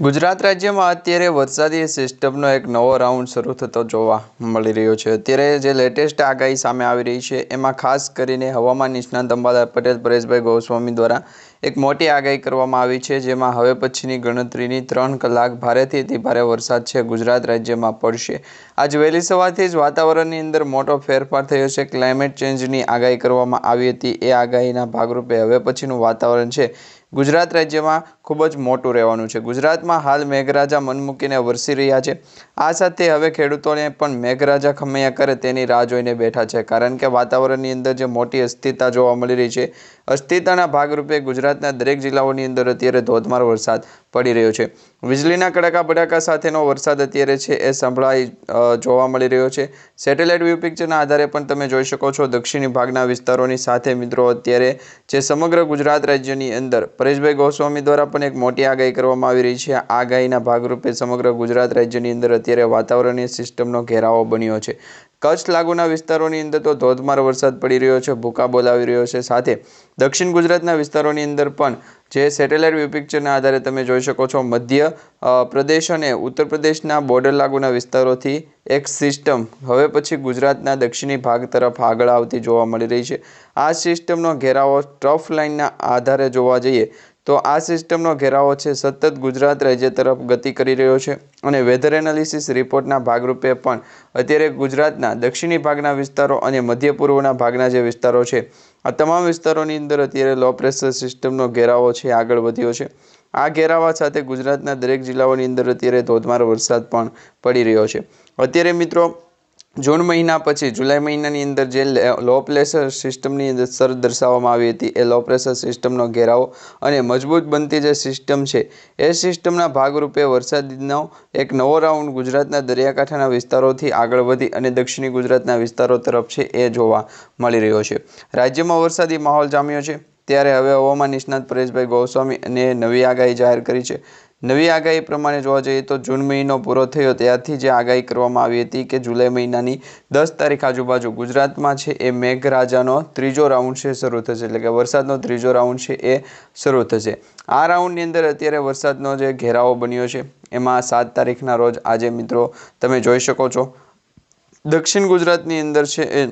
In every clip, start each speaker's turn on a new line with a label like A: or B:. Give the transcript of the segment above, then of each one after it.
A: ગુજરાત રાજ્યમાં અત્યારે વરસાદી સિસ્ટમનો એક નવો રાઉન્ડ શરૂ થતો જોવા મળી રહ્યો છે. અત્યારે જે લેટેસ્ટ આગાહી સામે આવી રહી છે, એમાં ખાસ કરીને હવામાન નિષ્ણાંત અંબાલાલ પટેલ, પરેશભાઈ ગોસ્વામી દ્વારા એક મોટી આગાહી કરવામાં આવી છે, જેમાં હવે પછીની ગણતરીની ત્રણ કલાક ભારેથી અતિ ભારે વરસાદ છે ગુજરાત રાજ્યમાં પડશે. આજ વહેલી સવારથી જ વાતાવરણની અંદર મોટો ફેરફાર થયો છે. ક્લાઇમેટ ચેન્જની આગાહી કરવામાં આવી હતી. એ આગાહીના ભાગરૂપે હવે પછીનું વાતાવરણ છે. ગુજરાત રાજ્યમાં ખૂબ જ મોટું રહેવાનું છે. ગુજરાતમાં હાલ મેઘરાજા મન મૂકીને વરસી રહ્યા છે. આ સાથે હવે ખેડૂતોને પણ મેઘરાજા ખમૈયા કરે તેની રાહ જોઈને બેઠા છે. કારણ કે વાતાવરણની અંદર જે મોટી અસ્થિરતા જોવા મળી રહી છે, અસ્થિરતાના ભાગરૂપે ગુજરાતના દરેક જિલ્લાઓની અંદર અત્યારે ધોધમાર વરસાદ પડી રહ્યો છે. વીજળીના કડાકા બડાકા સાથેનો વરસાદ અત્યારે છે એ સંભળાઈ જોવા મળી રહ્યો છે. સેટેલાઇટ વ્યૂ પિક્ચરના આધારે પણ તમે જોઈ શકો છો દક્ષિણી ભાગના વિસ્તારોની સાથે મિત્રો અત્યારે જે સમગ્ર ગુજરાત રાજ્યની અંદર પરેશભાઈ ગોસ્વામી દ્વારા પણ એક મોટી આગાહી કરવામાં આવી રહી છે. આગાહીના ભાગરૂપે સમગ્ર ગુજરાત રાજ્યની અંદર અત્યારે વાતાવરણીય સિસ્ટમનો ઘેરાવો બન્યો છે. કચ્છ લાગુના વિસ્તારોની અંદર તો ધોધમાર વરસાદ પડી રહ્યો છે, ભૂકા બોલાવી રહ્યો છે. સાથે દક્ષિણ ગુજરાતના વિસ્તારોની અંદર પણ જે સેટેલાઇટ વ્યૂ પિક્ચરના આધારે તમે જોઈ શકો છો, મધ્ય પ્રદેશ અને ઉત્તર પ્રદેશના બોર્ડર લાગુના વિસ્તારોથી એક સિસ્ટમ હવે પછી ગુજરાતના દક્ષિણી ભાગ તરફ આગળ આવતી જોવા મળી રહી છે. આ સિસ્ટમનો ઘેરાવો ટ્રફ લાઇનના આધારે જોવા જઈએ તો આ સિસ્ટમનો ઘેરાવો છે સતત ગુજરાત રાજ્ય તરફ ગતિ કરી રહ્યો છે અને વેધર એનાલિસિસ રિપોર્ટના ભાગરૂપે પણ અત્યારે ગુજરાતના દક્ષિણી ભાગના વિસ્તારો અને મધ્ય પૂર્વના ભાગના જે વિસ્તારો છે, આ તમામ વિસ્તારોની અંદર અત્યારે લો પ્રેશર સિસ્ટમનો ઘેરાવો છે, આગળ વધ્યો છે. આ ઘેરાવા સાથે ગુજરાતના દરેક જિલ્લાઓની અંદર અત્યારે ધોધમાર વરસાદ પણ પડી રહ્યો છે. અત્યારે મિત્રો જૂન મહિના પછી જુલાઈ મહિનાની અંદર જે લો પ્રેશર સિસ્ટમની અંદર સર દર્શાવવામાં આવી હતી, એ લો પ્રેશર સિસ્ટમનો ઘેરાવો અને મજબૂત બનતી જે સિસ્ટમ છે, એ સિસ્ટમના ભાગરૂપે વરસાદનો એક નવો રાઉન્ડ ગુજરાતના દરિયાકાંઠાના વિસ્તારોથી આગળ વધી અને દક્ષિણી ગુજરાતના વિસ્તારો તરફ છે એ જોવા મળી રહ્યો છે. રાજ્યમાં વરસાદી માહોલ જામ્યો છે. ત્યારે હવે હવામાન નિષ્ણાત પરેશભાઈ ગોસ્વામી અને નવી આગાહી જાહેર કરી છે. નવી આગાહી પ્રમાણે જોવા જઈએ તો જૂન મહિનો પૂરો થયો. ત્યારથી જે આગાહી કરવામાં આવી હતી કે જુલાઈ મહિનાની દસ તારીખ આજુબાજુ ગુજરાતમાં છે એ મેઘરાજાનો ત્રીજો રાઉન્ડ છે શરૂ થશે. એટલે કે વરસાદનો ત્રીજો રાઉન્ડ છે એ શરૂ થશે. આ રાઉન્ડની અંદર અત્યારે વરસાદનો જે ઘેરાવો બન્યો છે, એમાં સાત તારીખના રોજ આજે મિત્રો તમે જોઈ શકો છો. દક્ષિણ ગુજરાતની અંદર છે એ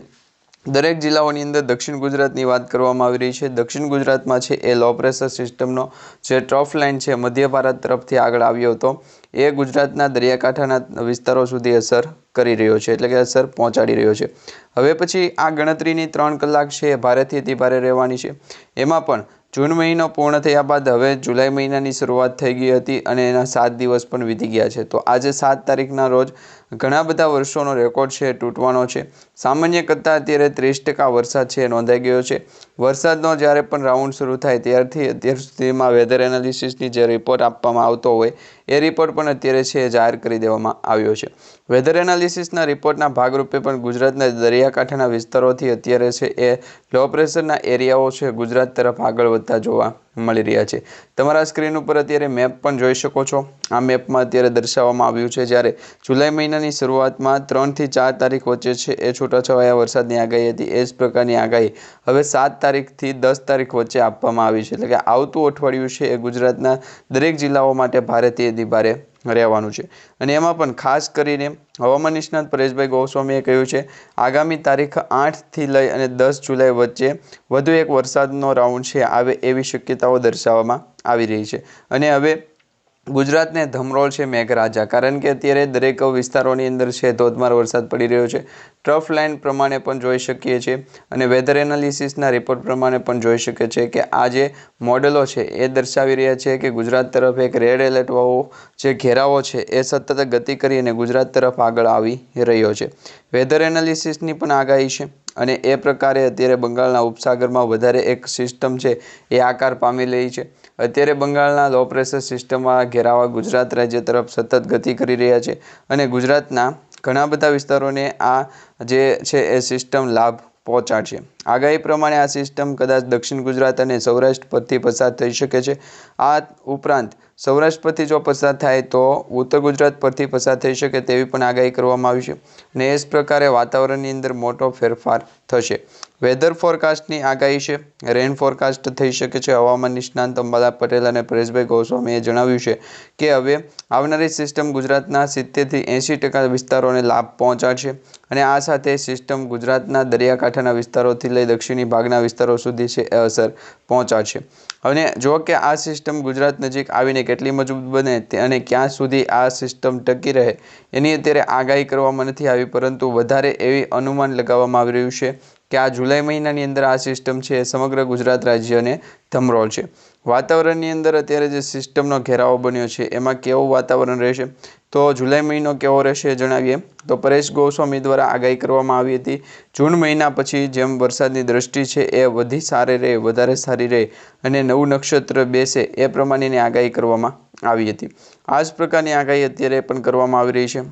A: દરેક જિલ્લાઓની અંદર દક્ષિણ ગુજરાતની વાત કરવામાં આવી રહી છે. દક્ષિણ ગુજરાતમાં છે એ લો પ્રેશર સિસ્ટમનો જે ટ્રફ લાઇન છે, મધ્ય ભારત તરફથી આગળ આવ્યો હતો. એ ગુજરાતના દરિયાકાંઠાના વિસ્તારો સુધી અસર કરી રહ્યો છે, એટલે કે અસર પહોંચાડી રહ્યો છે. હવે પછી આ ગણતરીની ત્રણ કલાક છે, એ ભારેથી અતિ ભારે રહેવાની છે. એમાં પણ જૂન મહિનો પૂર્ણ થયા બાદ હવે જુલાઈ મહિનાની શરૂઆત થઈ ગઈ હતી અને એના સાત દિવસ પણ વીતી ગયા છે. તો આજે સાત તારીખના રોજ ઘણા બધા વર્ષોનો રેકોર્ડ છે, તૂટવાનો છે. સામાન્ય કરતાં અત્યારે ત્રીસ ટકા વરસાદ છે, નોંધાઈ ગયો છે. વરસાદનો જ્યારે પણ રાઉન્ડ શરૂ થાય ત્યારથી અત્યાર સુધીમાં વેધર એનાલિસિસની જે રિપોર્ટ આપવામાં આવતો હોય, એ રિપોર્ટ પણ અત્યારે છે જાહેર કરી દેવામાં આવ્યો છે. વેધર એનાલિસિસના રિપોર્ટના ભાગરૂપે પણ ગુજરાતના દરિયાકાંઠાના વિસ્તારોથી અત્યારે છે એ લો પ્રેશરના એરિયાઓ છે ગુજરાત તરફ આગળ વધતા જોવા મળી રહ્યા છે. તમારા સ્ક્રીન ઉપર અત્યારે મેપ પણ જોઈ શકો છો. આ મેપમાં અત્યારે દર્શાવવામાં આવ્યું છે જ્યારે જુલાઈ મહિનાની શરૂઆતમાં ત્રણથી ચાર તારીખ વચ્ચે છે એ છૂટાછવાયા વરસાદની આગાહી હતી. એ જ પ્રકારની આગાહી હવે સાત તારીખથી દસ તારીખ વચ્ચે આપવામાં આવી છે. એટલે કે આવતું અઠવાડિયું છે એ ગુજરાતના દરેક જિલ્લાઓ માટે ભારેથી અતિ ભારે રહેવાનું છે. અને એમાં પણ ખાસ કરીને હવામાન નિષ્ણાત પરેશભાઈ ગોસ્વામીએ કહ્યું છે, આગામી તારીખ આઠથી લઈ અને દસ જુલાઈ વચ્ચે વધુ એક વરસાદનો રાઉન્ડ છે, આવે એવી શક્યતાઓ દર્શાવવામાં આવી રહી છે. અને હવે ગુજરાતને ધમરોળ છે મેઘરાજા કારણ કે અત્યારે દરેક વિસ્તારોની અંદર છે ધોધમાર વરસાદ પડી રહ્યો છે. ટ્રફ લાઇન પ્રમાણે પણ જોઈ શકીએ છીએ અને વેધર એનાલિસિસના રિપોર્ટ પ્રમાણે પણ જોઈ શકીએ છીએ કે આ જે મોડેલો છે એ દર્શાવી રહ્યા છે કે ગુજરાત તરફ એક રેડ એલર્ટવાઓ જે ઘેરાવો છે એ સતત ગતિ કરી અને ગુજરાત તરફ આગળ આવી રહ્યો છે. વેધર એનાલિસિસની પણ આગાહી છે. અને એ પ્રકારે અત્યારે બંગાળના ઉપસાગરમાં વધારે એક સિસ્ટમ છે, એ આકાર પામી રહી છે. અત્યારે બંગાળના લો પ્રેશર સિસ્ટમમાં ઘેરાવા ગુજરાત રાજ્ય તરફ સતત ગતિ કરી રહ્યા છે અને ગુજરાતના ઘણા બધા વિસ્તારોને આ જે છે, એ સિસ્ટમ લાભ પહોંચાડશે. આગાહી પ્રમાણે આ સિસ્ટમ કદાચ દક્ષિણ ગુજરાત અને સૌરાષ્ટ્ર પરથી પસાર થઈ શકે છે. આ ઉપરાંત સૌરાષ્ટ્ર પરથી જો પસાર થાય તો ઉત્તર ગુજરાત પરથી પસાર થઈ શકે તેવી પણ આગાહી કરવામાં આવી છે. અને એ જ પ્રકારે વાતાવરણની અંદર મોટો ફેરફાર થશે. વેધર ફોરકાસ્ટની આગાહી છે. રેન ફોરકાસ્ટ થઈ શકે છે. હવામાન નિષ્ણાંત અંબાલા પટેલ અને પરેશભાઈ ગોસ્વામીએ જણાવ્યું છે કે હવે આવનારી સિસ્ટમ ગુજરાતના સિત્તેરથી એંશી ટકા વિસ્તારોને લાભ પહોંચાડશે અને આ સાથે સિસ્ટમ ગુજરાતના દરિયાકાંઠાના વિસ્તારોથી લઈ દક્ષિણી ભાગના વિસ્તારો સુધી છે અસર પહોંચાડશે. અને જો કે આ સિસ્ટમ ગુજરાત નજીક આવીને કેટલી મજબૂત બને અને ક્યાં સુધી આ સિસ્ટમ ટકી રહે એની અત્યારે આગાહી કરવામાં નથી આવી, પરંતુ વધારે એવી અનુમાન લગાવવામાં આવી રહ્યું છે કે આ જુલાઈ મહિનાની અંદર આ સિસ્ટમ છે એ સમગ્ર ગુજરાત રાજ્યને ધમરોળ છે. વાતાવરણની અંદર અત્યારે જે સિસ્ટમનો ઘેરાવો બન્યો છે, એમાં કેવું વાતાવરણ રહેશે? તો જુલાઈ મહિનો કેવો રહેશે જણાવીએ. તો પરેશ ગોસ્વામી દ્વારા આગાહી કરવામાં આવી હતી. જૂન મહિના પછી જેમ વરસાદની દ્રષ્ટિ છે એ વધી સારી રહે, વધારે સારી રહે અને નવું નક્ષત્ર બેસે એ પ્રમાણેની આગાહી કરવામાં આવી હતી. આ જ પ્રકારની આગાહી અત્યારે પણ કરવામાં આવી રહી છે.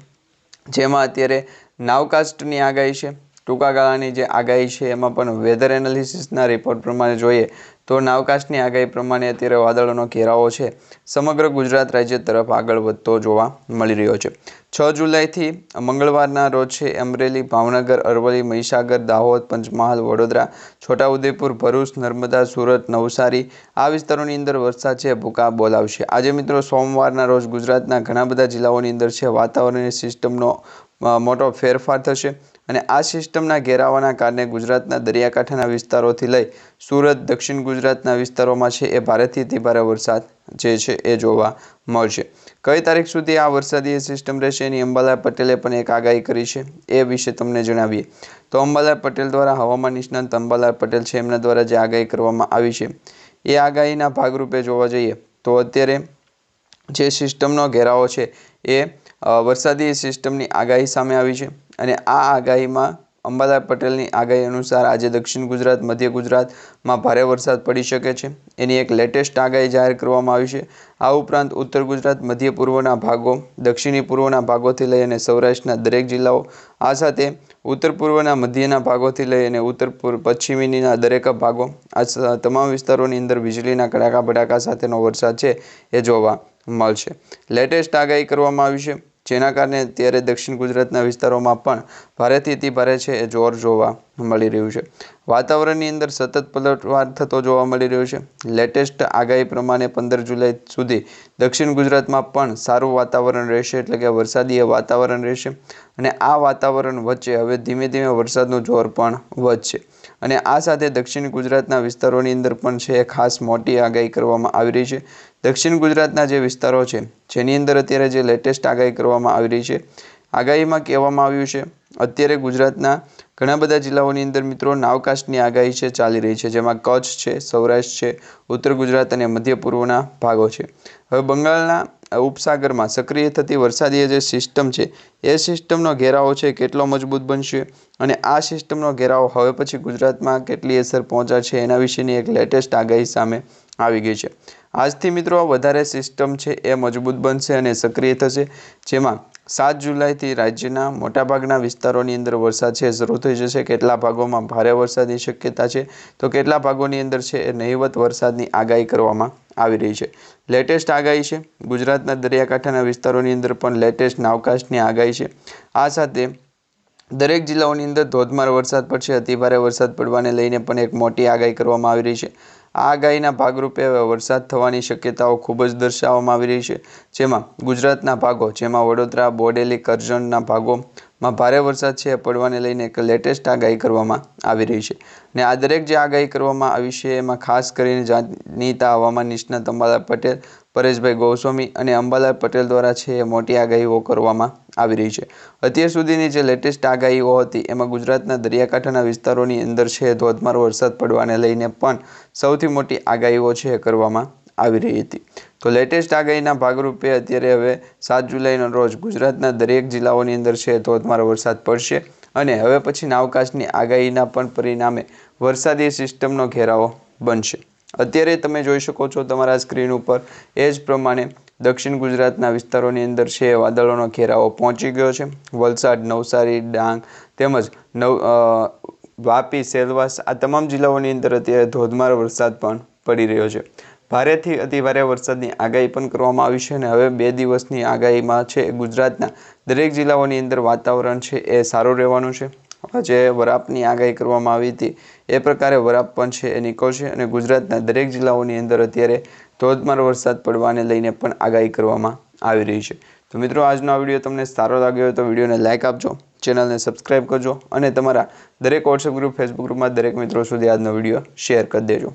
A: જેમાં અત્યારે નાવકાસ્ટની આગાહી છે. ટૂંકા ગાળાની જે આગાહી છે, એમાં પણ વેધર એનાલિસિસના રિપોર્ટ પ્રમાણે જોઈએ, તો નાવકાશની આગાહી પ્રમાણે અત્યારે વાદળોનો ઘેરાવો છે. સમગ્ર ગુજરાત રાજ્ય તરફ આગળ વધતો જોવા મળી રહ્યો છે. છ જુલાઈથી મંગળવારના રોજ છે, અમરેલી, ભાવનગર, અરવલ્લી, મહીસાગર, દાહોદ, પંચમહાલ, વડોદરા, છોટાઉદેપુર, ભરૂચ, નર્મદા, સુરત, નવસારી આ વિસ્તારોની અંદર વરસાદ છે ભૂકા બોલાવશે. આજે મિત્રો સોમવારના રોજ ગુજરાતના ઘણા બધા જિલ્લાઓની અંદર છે વાતાવરણની સિસ્ટમનો મોટો ફેરફાર થશે. અને આ સિસ્ટમના ઘેરાવાના કારણે ગુજરાતના દરિયાકાંઠાના વિસ્તારોથી લઈ સુરત, દક્ષિણ ગુજરાતના વિસ્તારોમાં છે એ ભારેથી અતિ ભારે વરસાદ જે છે એ જોવા મળશે. કઈ તારીખ સુધી આ વરસાદી સિસ્ટમ રહેશે એની અંબાલાલ પટેલે પણ એક આગાહી કરી છે એ વિશે તમને જણાવીએ. તો અંબાલાલ પટેલ દ્વારા હવામાન નિષ્ણાંત અંબાલાલ પટેલ છે. એમના દ્વારા જે આગાહી કરવામાં આવી છે એ આગાહીના ભાગરૂપે જોવા જઈએ તો અત્યારે જે સિસ્ટમનો ઘેરાવો છે એ વરસાદી સિસ્ટમની આગાહી સામે આવી છે અને આ આગાહીમાં અંબાલાલ પટેલની આગાહી અનુસાર આજે દક્ષિણ ગુજરાત, મધ્ય ગુજરાતમાં ભારે વરસાદ પડી શકે છે. એની એક લેટેસ્ટ આગાહી જાહેર કરવામાં આવી છે. આ ઉપરાંત ઉત્તર ગુજરાત, મધ્ય પૂર્વના ભાગો, દક્ષિણી પૂર્વના ભાગોથી લઈ અને સૌરાષ્ટ્રના દરેક જિલ્લાઓ, આ સાથે ઉત્તર પૂર્વના, મધ્યના ભાગોથી લઈ અને ઉત્તર પૂર્વ, પશ્ચિમીના દરેક ભાગો, આ તમામ વિસ્તારોની અંદર વીજળીના કડાકા ભડાકા સાથેનો વરસાદ છે એ જોવા મળશે. લેટેસ્ટ આગાહી કરવામાં આવી છે. જેના કારણે અત્યારે દક્ષિણ ગુજરાતના વિસ્તારોમાં પણ ભારેથી અતિ ભારે છે એ જોર જોવા મળી રહ્યું છે. વાતાવરણની અંદર સતત પલટવાર થતો જોવા મળી રહ્યો છે. લેટેસ્ટ આગાહી પ્રમાણે પંદર જુલાઈ સુધી દક્ષિણ ગુજરાતમાં પણ સારું વાતાવરણ રહેશે એટલે કે વરસાદીય વાતાવરણ રહેશે અને આ વાતાવરણ વચ્ચે હવે ધીમે ધીમે વરસાદનું જોર પણ વધશે. અને આ સાથે દક્ષિણ ગુજરાતના વિસ્તારોની અંદર પણ છે ખાસ મોટી આગાહી કરવામાં આવી રહી છે. દક્ષિણ ગુજરાતના જે વિસ્તારો છે, જેની અંદર અત્યારે જે લેટેસ્ટ આગાહી કરવામાં આવી રહી છે, આગાહીમાં કહેવામાં આવ્યું છે, અત્યારે ગુજરાતના ઘણા બધા જિલ્લાઓની અંદર મિત્રો નાવકાશની આગાહી છે, ચાલી રહી છે, જેમાં કચ્છ છે, સૌરાષ્ટ્ર છે, ઉત્તર ગુજરાત અને મધ્ય પૂર્વના ભાગો છે. હવે બંગાળના ઉપસાગરમાં સક્રિય થતી વરસાદી જે સિસ્ટમ છે, એ સિસ્ટમનો ઘેરાવો છે, કેટલો મજબૂત બનશે અને આ સિસ્ટમનો ઘેરાવો હવે પછી ગુજરાતમાં કેટલી અસર પહોંચાડશે, એના વિશેની એક લેટેસ્ટ આગાહી સામે આવી ગઈ છે. આજથી મિત્રો વધારે સિસ્ટમ છે, એ મજબૂત બનશે અને સક્રિય થશે, જેમાં સાત જુલાઈથી રાજ્યના મોટાભાગના વિસ્તારોની અંદર વરસાદ છે. શરૂ થઈ જશે. કેટલા ભાગોમાં ભારે વરસાદની શક્યતા છે? તો કેટલા ભાગોની અંદર છે એ નહિવત વરસાદની આગાહી કરવામાં આવી રહી છે. લેટેસ્ટ આગાહી છે. ગુજરાતના દરિયાકાંઠાના વિસ્તારોની અંદર પણ લેટેસ્ટ નાવકાશની આગાહી છે. આ સાથે દરેક જિલ્લાઓની અંદર ધોધમાર વરસાદ પડશે. અતિભારે વરસાદ પડવાને લઈને પણ એક મોટી આગાહી કરવામાં આવી રહી છે. આ આગાહીના ભાગરૂપે વરસાદ થવાની શક્યતાઓ ખૂબ જ દર્શાવવામાં આવી રહી છે. જેમાં ગુજરાતના ભાગો, જેમાં વડોદરા, બોડેલી, કરજણના ભાગોમાં ભારે વરસાદ છે પડવાને લઈને એક લેટેસ્ટ આગાહી કરવામાં આવી રહી છે. ને આ દરેક જે આગાહી કરવામાં આવી છે, એમાં ખાસ કરીને જાણીતા હવામાન નિષ્ણાત અંબાલાલ પટેલ, પરેશભાઈ ગોસ્વામી અને અંબાલાલ પટેલ દ્વારા છે, એ મોટી આગાહીઓ કરવામાં આવી રહી છે. અત્યાર સુધીની જે લેટેસ્ટ આગાહીઓ હતી, એમાં ગુજરાતના દરિયાકાંઠાના વિસ્તારોની અંદર છે, ધોધમાર વરસાદ પડવાને લઈને પણ સૌથી મોટી આગાહીઓ છે કરવામાં આવી રહી હતી. તો લેટેસ્ટ આગાહીના ભાગરૂપે અત્યારે હવે સાત જુલાઈના રોજ ગુજરાતના દરેક જિલ્લાઓની અંદર છે ધોધમાર વરસાદ પડશે. અને હવે પછી નાવકાશની આગાહીના પણ પરિણામે વરસાદી સિસ્ટમનો ઘેરાવો બનશે. અત્યારે તમે જોઈ શકો છો તમારા સ્ક્રીન ઉપર એ જ પ્રમાણે દક્ષિણ ગુજરાતના વિસ્તારોની અંદર છે વાદળોનો ઘેરાવો પહોંચી ગયો છે. વલસાડ, નવસારી, ડાંગ તેમજ નવ વાપી, સેલવાસ આ તમામ જિલ્લાઓની અંદર અત્યારે ધોધમાર વરસાદ પણ પડી રહ્યો છે. ભારેથી અતિભારે વરસાદની આગાહી પણ કરવામાં આવી છે અને હવે બે દિવસની આગાહીમાં છે ગુજરાતના દરેક જિલ્લાઓની અંદર વાતાવરણ છે એ સારું રહેવાનું છે. જે વરાપની આગાહી કરવામાં આવી હતી. એ પ્રકારે વરાપ પણ છે એ નીકળશે અને ગુજરાતના દરેક જિલ્લાઓની અંદર અત્યારે ધોધમાર વરસાદ પડવાને લઈને પણ આગાહી કરવામાં આવી રહી છે. તો મિત્રો, આજનો આ વીડિયો તમને સારો લાગ્યો હોય તો વિડીયોને લાઇક આપજો, ચેનલને સબસ્ક્રાઈબ કરજો અને તમારા દરેક વોટ્સએપ ગ્રુપ ફેસબુક ગ્રુપમાં દરેક મિત્રો સુધી આજનો વીડિયો શેર કરી દેજો.